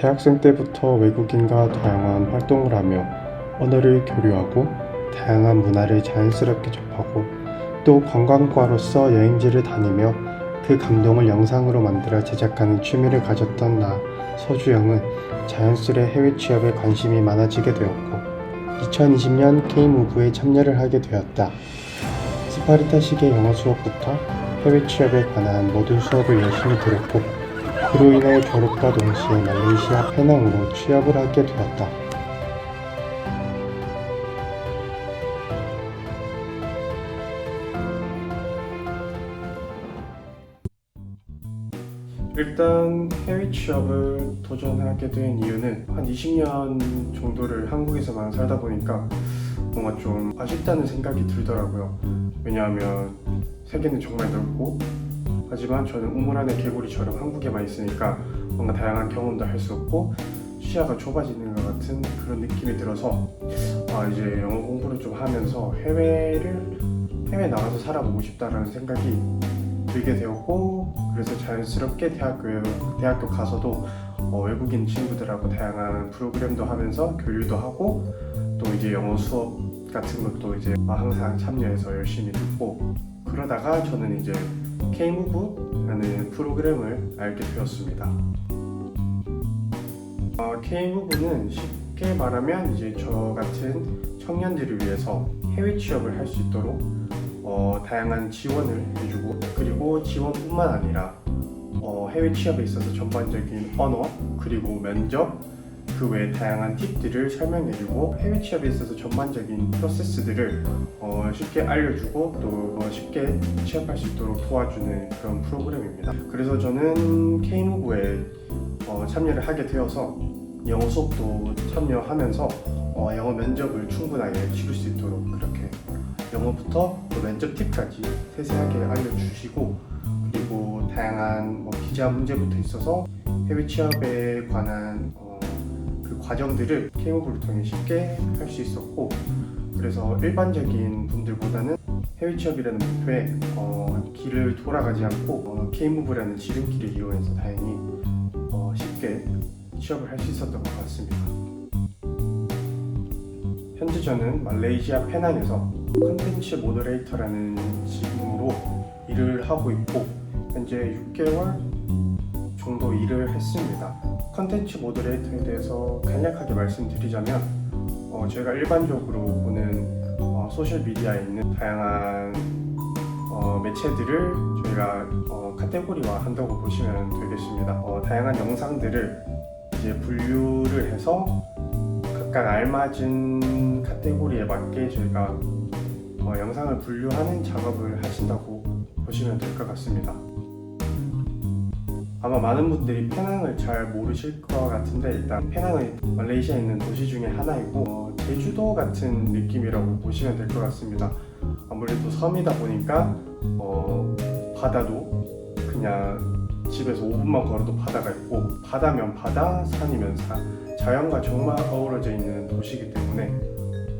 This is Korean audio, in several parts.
대학생 때부터 외국인과 다양한 활동을 하며 언어를 교류하고 다양한 문화를 자연스럽게 접하고 또 관광과로서 여행지를 다니며 그 감동을 영상으로 만들어 제작하는 취미를 가졌던 나 서주영은 자연스레 해외 취업에 관심이 많아지게 되었고 2020년 K무브에 참여를 하게 되었다. 스파르타식의 영어 수업부터 해외 취업에 관한 모든 수업을 열심히 들었고 그로 인해 졸업과 동시에 말레이시아 페낭으로 취업을 하게 되었다. 일단 해외 취업을 도전하게 된 이유는 한 20년 정도를 한국에서만 살다 보니까 뭔가 좀 아쉽다는 생각이 들더라고요. 왜냐하면 세계는 정말 넓고 하지만 저는 우물 안에 개구리처럼 한국에만 있으니까 뭔가 다양한 경험도 할 수 없고 시야가 좁아지는 것 같은 그런 느낌이 들어서 아 이제 영어 공부를 좀 하면서 해외를 해외 나가서 살아보고 싶다라는 생각이 들게 되었고 그래서 자연스럽게 대학교 대학교 가서도 어, 외국인 친구들하고 다양한 프로그램도 하면서 교류도 하고 또 이제 영어 수업 같은 것도 이제 항상 참여해서 열심히 듣고 그러다가 저는 이제 K무브라는 프로그램을 알게 되었습니다. 어, K무브는 쉽게 말하면 이제 저 같은 청년들을 위해서 해외 취업을 할 수 있도록 어, 다양한 지원을 해주고 그리고 지원뿐만 아니라 어, 해외 취업에 있어서 전반적인 언어 그리고 면접 그 외에 다양한 팁들을 설명해주고 해외 취업에 있어서 전반적인 프로세스들을 어, 쉽게 알려주고 또 어, 쉽게 취업할 수 있도록 도와주는 그런 프로그램입니다. 그래서 저는 K무브에 어, 참여를 하게 되어서 영어 수업도 참여하면서 어, 영어 면접을 충분하게 치를 수 있도록 그렇게 영어부터 또 면접 팁까지 세세하게 알려주시고 그리고 다양한 뭐 기자 문제부터 있어서 해외 취업에 관한 어, 그 과정들을 K무브를 통해 쉽게 할 수 있었고 그래서 일반적인 분들보다는 해외 취업이라는 목표에 어, 길을 돌아가지 않고 어, K무브라는 지름길을 이용해서 다행히 어, 쉽게 취업을 할 수 있었던 것 같습니다. 현재 저는 말레이시아 페낭에서 컨텐츠 모더레이터라는 직무로 일을 하고 있고 현재 6개월 정도 일을 했습니다. 컨텐츠 모더레이터에 대해서 간략하게 말씀드리자면 어, 저희가 일반적으로 보는 어, 소셜 미디어에 있는 다양한 어, 매체들을 저희가 어, 카테고리화 한다고 보시면 되겠습니다. 어, 다양한 영상들을 이제 분류를 해서 각각 알맞은 카테고리에 맞게 저희가 어, 영상을 분류하는 작업을 하신다고 보시면 될 것 같습니다. 아마 많은 분들이 페낭을 잘 모르실 것 같은데 일단 페낭은 말레이시아에 있는 도시 중에 하나이고 어, 제주도 같은 느낌이라고 보시면 될 것 같습니다. 아무래도 섬이다 보니까 어, 바다도 그냥 집에서 5분만 걸어도 바다가 있고 바다면 바다, 산이면 산 자연과 정말 어우러져 있는 도시이기 때문에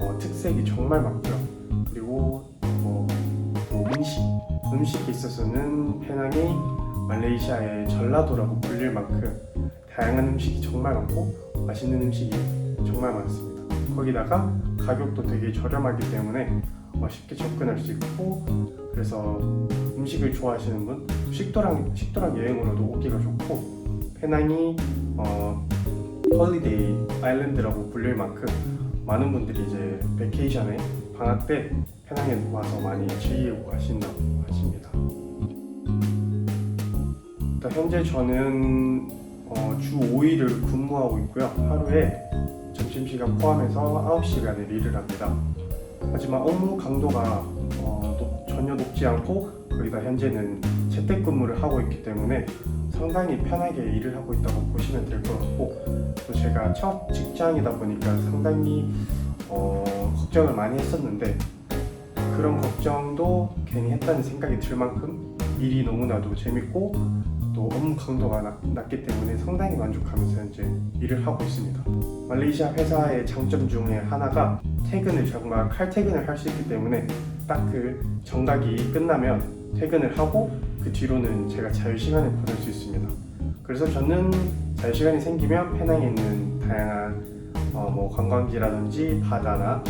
어, 특색이 정말 많고요. 그리고 뭐, 또 음식, 음식에 있어서는 페낭이 말레이시아의 전라도라고 불릴 만큼 다양한 음식이 정말 많고 맛있는 음식이 정말 많습니다. 거기다가 가격도 되게 저렴하기 때문에 어, 쉽게 접근할 수 있고 그래서 음식을 좋아하시는 분 식도락 식도락 여행으로도 오기가 좋고 페낭이 어, 홀리데이 아일랜드라고 불릴 만큼 많은 분들이 이제 베케이션에 방학 때 페낭에 와서 많이 즐기고 가신다고 하십니다. 일단 현재 저는 어, 주 5일을 근무하고 있고요. 하루에 점심시간 포함해서 9시간을 일을 합니다. 하지만 업무 강도가 어, 높- 전혀 높지 않고 거기다 현재는 재택근무를 하고 있기 때문에 상당히 편하게 일을 하고 있다고 보시면 될 것 같고 또 제가 첫 직장이다 보니까 상당히 어, 걱정을 많이 했었는데 그런 걱정도 괜히 했다는 생각이 들 만큼 일이 너무나도 재밌고 또 업무 강도가 낮, 낮기 때문에 상당히 만족하면서 현재 일을 하고 있습니다. 말레이시아 회사의 장점 중에 하나가 퇴근을 정말 칼퇴근을 할 수 있기 때문에 딱 그 정각이 끝나면 퇴근을 하고 그 뒤로는 제가 자유 시간을 보낼 수 있습니다. 그래서 저는 자유 시간이 생기면 페낭에 있는 다양한 어, 뭐 관광지라든지 바다나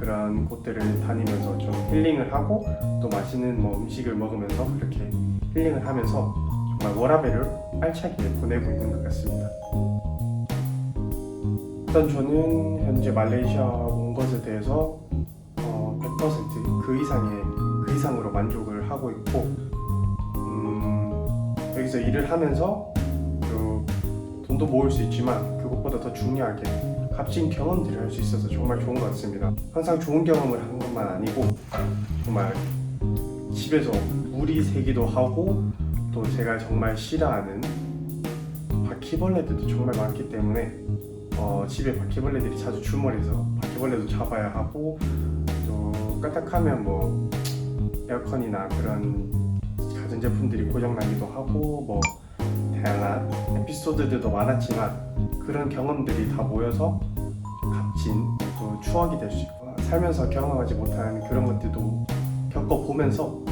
그런 곳들을 다니면서 좀 힐링을 하고 또 맛있는 뭐 음식을 먹으면서 그렇게 힐링을 하면서 정말 워라벨을 알차게 보내고 있는 것 같습니다. 일단 저는 현재 말레이시아 온 것에 대해서 어, 100%그 이상의 그 이상으로 만족을 하고 있고 음, 여기서 일을 하면서 또 돈도 모을 수 있지만 그것보다 더 중요하게 값진 경험들을 할 수 있어서 정말 좋은 것 같습니다. 항상 좋은 경험을 하는 것만 아니고 정말 집에서 물이 새기도 하고 또 제가 정말 싫어하는 바퀴벌레들도 정말 많기 때문에 어, 집에 바퀴벌레들이 자주 출몰해서 바퀴벌레도 잡아야 하고 또 까딱하면 뭐 에어컨이나 그런 가전제품들이 고장나기도 하고 뭐 다양한 에피소드들도 많았지만 그런 경험들이 다 모여서 값진 또 추억이 될 수 있고 살면서 경험하지 못한 그런 것들도 겪어보면서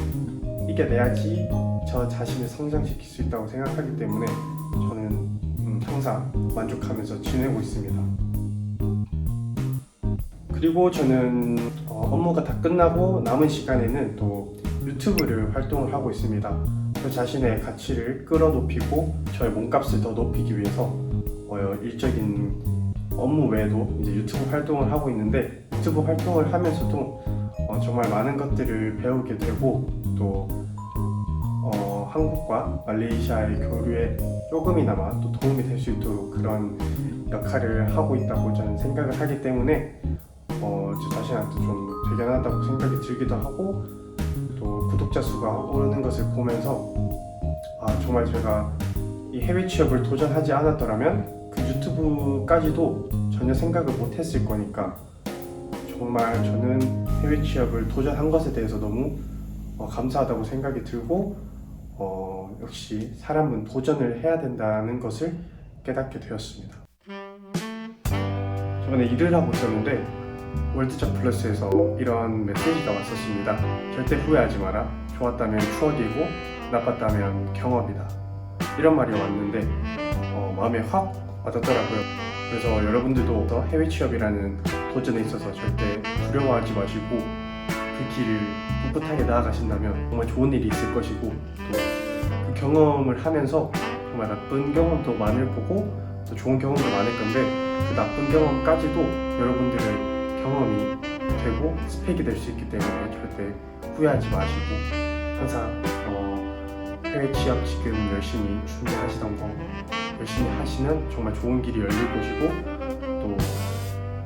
이겨내야지 저 자신을 성장시킬 수 있다고 생각하기 때문에 저는 음, 항상 만족하면서 지내고 있습니다. 그리고 저는 어, 업무가 다 끝나고 남은 시간에는 또 유튜브를 활동을 하고 있습니다. 저 자신의 가치를 끌어높이고 저의 몸값을 더 높이기 위해서 어, 일적인 업무 외에도 이제 유튜브 활동을 하고 있는데 유튜브 활동을 하면서도 어, 정말 많은 것들을 배우게 되고 또 어, 한국과 말레이시아의 교류에 조금이나마 또 도움이 될 수 있도록 그런 역할을 하고 있다고 저는 생각을 하기 때문에 어, 저 자신한테 좀 대견하다고 생각이 들기도 하고 또 구독자 수가 오르는 것을 보면서 아 정말 제가 이 해외 취업을 도전하지 않았더라면 그 유튜브까지도 전혀 생각을 못했을 거니까 정말 저는 해외 취업을 도전한 것에 대해서 너무 어, 감사하다고 생각이 들고 어, 역시 사람은 도전을 해야 된다는 것을 깨닫게 되었습니다. 저번에 일을 하고 있었는데 월드적 플러스에서 이런 메시지가 왔었습니다. 절대 후회하지 마라. 좋았다면 추억이고 나빴다면 경험이다. 이런 말이 왔는데 어, 마음에 확 와닿더라고요. 그래서 여러분들도 더 해외 취업이라는 도전에 있어서 절대 두려워하지 마시고 그 길을 꿋꿋하게 나아가신다면 정말 좋은 일이 있을 것이고 또 그 경험을 하면서 정말 나쁜 경험도 많을 거고 또 좋은 경험도 많을 건데 그 나쁜 경험까지도 여러분들의 경험이 되고 스펙이 될 수 있기 때문에 절대 후회하지 마시고 항상 어, 해외 취업 지금 열심히 준비하시던 거 열심히 하시면 정말 좋은 길이 열릴 것이고 또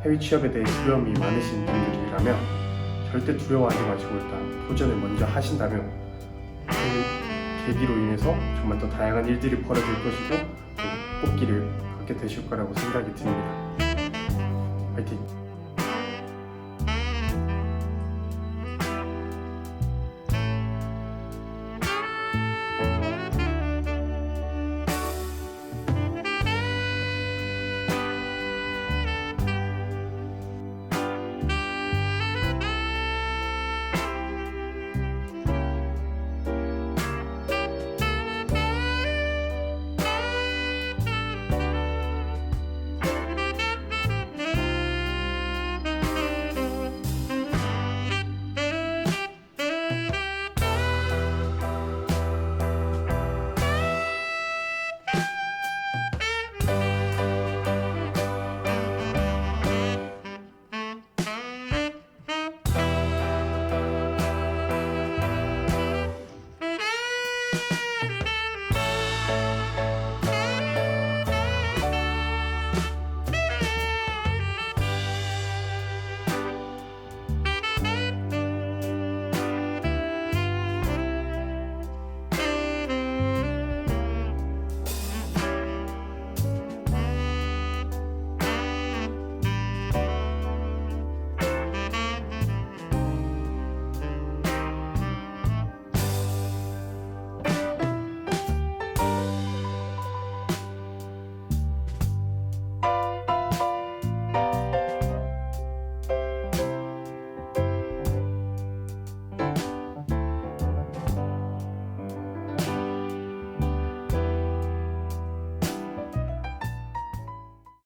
해외 취업에 대해 두려움이 많으신 분들이라면 절대 두려워하지 마시고 일단 도전을 먼저 하신다면 그 계기로 인해서 정말 더 다양한 일들이 벌어질 것이고 또 꽃길을 걷게 되실 거라고 생각이 듭니다. 화이팅!